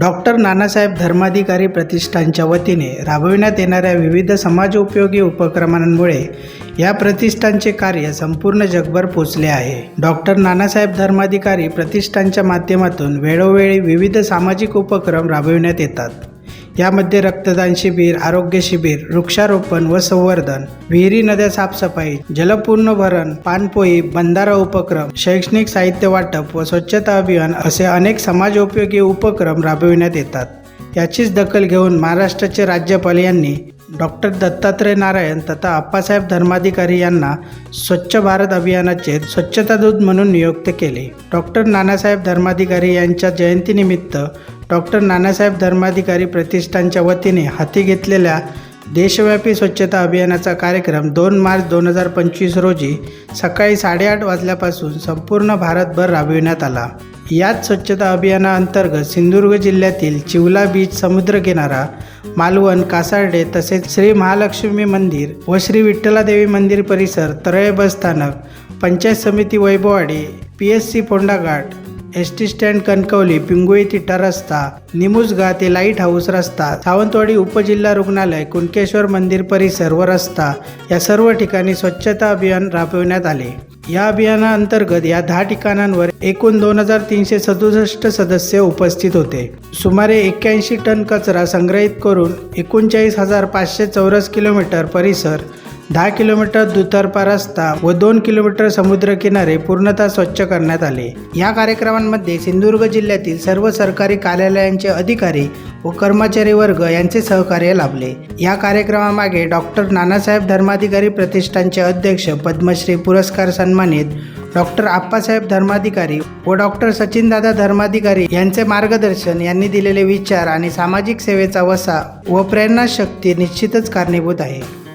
Doctor Nanasaheb Dharmadhikari प्रतिष्ठानच्या वतीने राबविण्यात येणाऱ्या विविध समाजोपयोगी उपक्रमांमुळे या प्रतिष्ठानचे कार्य संपूर्ण जगभर पोचले आहे. डॉक्टर नानासाहेब धर्माधिकारी प्रतिष्ठानच्या माध्यमातून वेळोवेळी विविध सामाजिक उपक्रम राबविण्यात येतात. यामध्ये रक्तदान शिबिर आरोग्य शिबिर वृक्षारोपण व संवर्धन विहिरी नद्या साफसफाई जलपूर्ण भरण पानपोई बंधारा उपक्रम शैक्षणिक साहित्य वाटप व स्वच्छता अभियान असे अनेक समाजोपयोगी उपक्रम राबविण्यात येतात. याचीच दखल घेऊन महाराष्ट्राचे राज्यपाल यांनी डॉक्टर दत्तात्रय नारायण तथा अप्पासाहेब धर्माधिकारी यांना स्वच्छ भारत अभियानाचे स्वच्छता दूत म्हणून नियुक्त केले. डॉक्टर नानासाहेब धर्माधिकारी यांच्या जयंतीनिमित्त डॉक्टर नानासाहेब धर्माधिकारी प्रतिष्ठानच्या वतीने हाती घेतलेल्या देशव्यापी स्वच्छता अभियानाचा कार्यक्रम दोन मार्च दोन हजार पंचवीस रोजी सकाळी साडेआठ वाजल्यापासून संपूर्ण भारतभर राबविण्यात आला. याच स्वच्छता अभियानाअंतर्गत सिंधुदुर्ग जिल्ह्यातील चिवला बीच समुद्रकिनारा मालवण कासार्डे तसेच श्री महालक्ष्मी मंदिर व श्री विठ्ठलादेवी मंदिर परिसर तरळे बस स्थानक panchayat Samiti Vaibhavwadi P S C Phondaghat S T stand Kankavli Pinguli तिठा रस्ता निमुजगा ते लाइट हाऊस रस्ता सावंतवाडी उपजिल्हा रुग्णालय कुणकेश्वर मंदिर परिसर व रस्ता या सर्व ठिकाणी स्वच्छता अभियान राबविण्यात आले. या अभियानाअंतर्गत या दहा ठिकाणांवर एकूण दोन हजार तीनशे सदुसष्ट सदस्य उपस्थित होते. सुमारे एक्क्याऐंशी टन कचरा संग्रहित करून एकोणचाळीस हजार पाचशे चौरस किलोमीटर परिसर दहा किलोमीटर दुतर्फा रस्ता व दोन किलोमीटर समुद्रकिनारे पूर्णतः स्वच्छ करण्यात आले. या कार्यक्रमांमध्ये सिंधुदुर्ग जिल्ह्यातील सर्व सरकारी कार्यालयांचे अधिकारी व कर्मचारी वर्ग यांचे सहकार्य लाभले. या कार्यक्रमामागे डॉक्टर नानासाहेब धर्माधिकारी प्रतिष्ठानचे अध्यक्ष पद्मश्री पुरस्कार सन्मानित डॉक्टर आप्पासाहेब धर्माधिकारी व डॉक्टर सचिनदादा धर्माधिकारी यांचे मार्गदर्शन यांनी दिलेले विचार आणि सामाजिक सेवेचा वसा व प्रेरणाशक्ती निश्चितच कारणीभूत आहे.